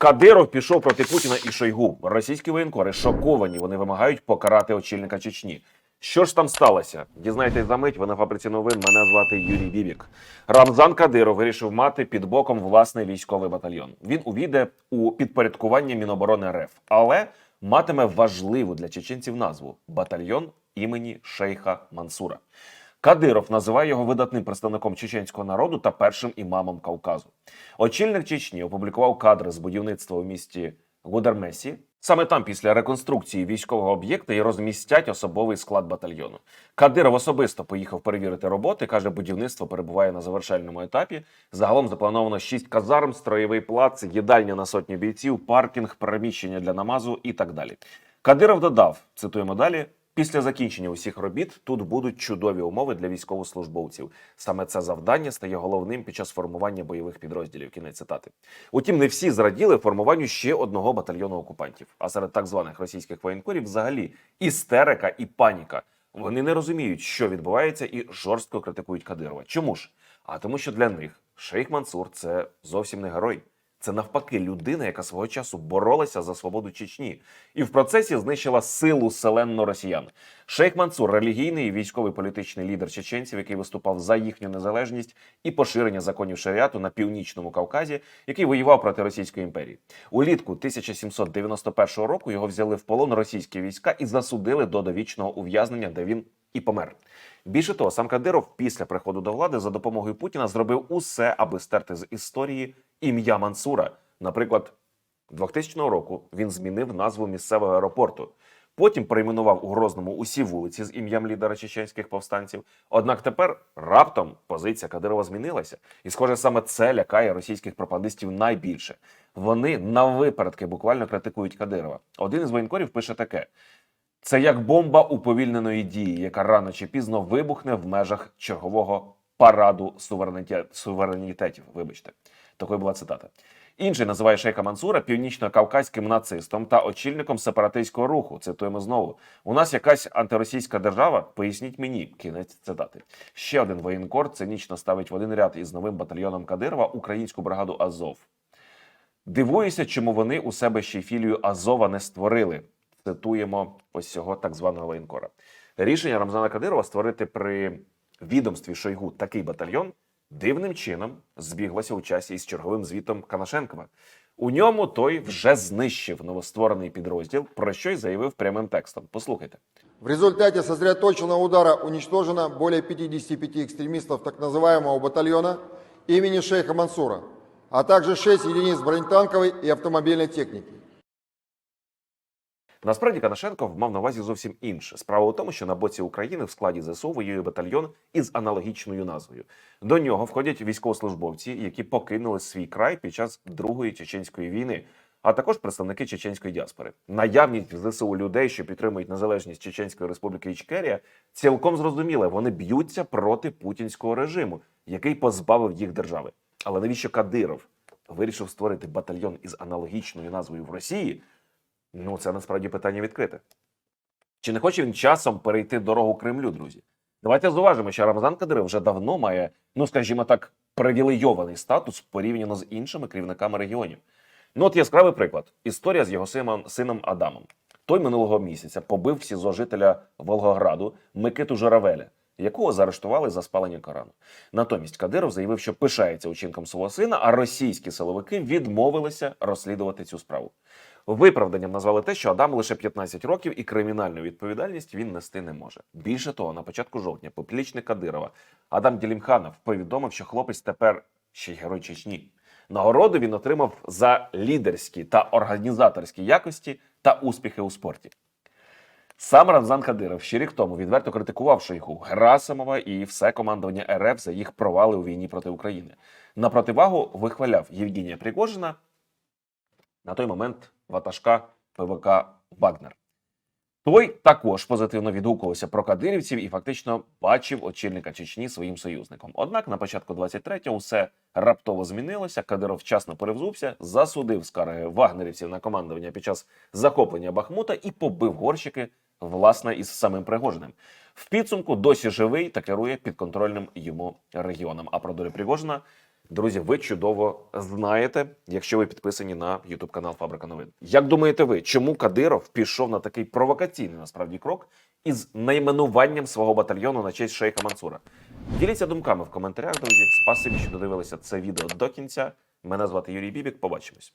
Кадиров пішов проти Путіна і Шойгу. Російські воєнкори шоковані. Вони вимагають покарати очільника Чечні. Що ж там сталося? Дізнайтесь за мить. Ви на фабриці новин. Мене звати Юрій Бібік. Рамзан Кадиров вирішив мати під боком власний військовий батальйон. Він увійде у підпорядкування Міноборони РФ, але матиме важливу для чеченців назву батальйон імені Шейха Мансура. Кадиров називає його видатним представником чеченського народу та першим імамом Кавказу. Очільник Чечні опублікував кадри з будівництва у місті Гудермесі. Саме там, після реконструкції військового об'єкта, і розмістять особовий склад батальйону. Кадиров особисто поїхав перевірити роботи. каже, будівництво перебуває на завершальному етапі. Загалом заплановано шість казарм, строєвий плац, їдальня на сотню бійців, паркінг, переміщення для намазу і так далі. Кадиров додав, цитуємо далі. Після закінчення усіх робіт тут будуть чудові умови для військовослужбовців. Саме це завдання стає головним під час формування бойових підрозділів. Кінець цитати. Утім, не всі зраділи формуванню ще одного батальйону окупантів. А серед так званих російських воєнкорів взагалі істерика і паніка. Вони не розуміють, що відбувається, і жорстко критикують Кадирова. Чому ж? А тому, що для них Шейх Мансур це зовсім не герой. Це навпаки людина, яка свого часу боролася за свободу Чечні, і в процесі знищила силу селенно росіян. Шейх Мансур релігійний військовий політичний лідер чеченців, який виступав за їхню незалежність і поширення законів шаріату на північному Кавказі, який воював проти Російської імперії. Улітку 1791 року його взяли в полон російські війська і засудили до довічного ув'язнення, де він і помер. Більше того, сам Кадиров після приходу до влади за допомогою Путіна зробив усе, аби стерти з історії ім'я Мансура. Наприклад, 2000 року він змінив назву місцевого аеропорту. Потім перейменував у Грозному усі вулиці з ім'ям лідера чеченських повстанців. Однак тепер раптом позиція Кадирова змінилася, і, схоже, саме це лякає російських пропагандистів найбільше. Вони на випередки буквально критикують Кадирова. Один із воєнкорів пише таке: це як бомба уповільненої дії, яка рано чи пізно вибухне в межах чергового параду суверенітетів. Вибачте, такою була цитата. Інший називає Шейха Мансура північно-кавказьким нацистом та очільником сепаратистського руху. Цитуємо знову: у нас якась антиросійська держава. Поясніть мені. Кінець цитати. Ще один воєнкор цинічно ставить в один ряд із новим батальйоном Кадирова українську бригаду Азов. Дивуюся, чому вони у себе ще філію Азова не створили. Цитуємо ось цього так званого воєнкора. Рішення Рамзана Кадирова створити при відомстві Шойгу такий батальйон дивним чином збіглося у часі із черговим звітом Канашенкова. У ньому той вже знищив новостворений підрозділ, про що й заявив прямим текстом. Послухайте. В результате сосредоточенного удара уничтожено более 55 экстремистов так называемого батальона имени шейха Мансура, а также 6 единиц бронетанковой и автомобильной техники. Насправді Канашенко мав на увазі зовсім інше. Справа у тому, що на боці України в складі ЗСУ воює батальйон із аналогічною назвою. До нього входять військовослужбовці, які покинули свій край під час Другої чеченської війни, а також представники чеченської діаспори. Наявність в ЗСУ людей, що підтримують незалежність Чеченської республіки Ічкерія, цілком зрозуміле. Вони б'ються проти путінського режиму, який позбавив їх держави. Але навіщо Кадиров вирішив створити батальйон із аналогічною назвою в Росії? Ну, це насправді питання відкрите. Чи не хоче він часом перейти дорогу Кремлю, друзі? Давайте зауважимо, що Рамзан Кадиров вже давно має, ну скажімо так, привілейований статус порівняно з іншими керівниками регіонів. Ну, от яскравий приклад: історія з його сином, Адамом. Той минулого місяця побив в СІЗО жителя Волгограду Микиту Журавеля, якого заарештували за спалення Корану. Натомість Кадиров заявив, що пишається учинком свого сина, а російські силовики відмовилися розслідувати цю справу. Виправданням назвали те, що Адам лише 15 років і кримінальну відповідальність він нести не може. Більше того, на початку жовтня поплічник Кадирова Адам Ділімханов повідомив, що хлопець тепер ще й герой Чечні. Нагороду він отримав за лідерські та організаторські якості та успіхи у спорті. Сам Рамзан Кадиров ще рік тому відверто критикував Шойгу, Герасимова і все командування РФ за їх провали у війні проти України. На противагу вихваляв Євгенія Пригожина, на той момент ватажка ПВК Вагнер. Той також позитивно відгукувався про кадирівців і фактично бачив очільника Чечні своїм союзником. Однак на початку 23-го все раптово змінилося. Кадиров вчасно перевзувся, засудив скарги вагнерівців на командування під час захоплення Бахмута і побив горщики власне із самим Пригожиним. В підсумку досі живий та керує підконтрольним йому регіоном. А про долю Пригожина Друзі, ви чудово знаєте, якщо ви підписані на YouTube канал Фабрика новин. Як думаєте ви, чому Кадиров пішов на такий провокаційний насправді крок із найменуванням свого батальйону на честь шейха Мансура? Діліться думками в коментарях, друзі. Спасибі, що додивилися це відео до кінця. Мене звати Юрій Бібік. Побачимось.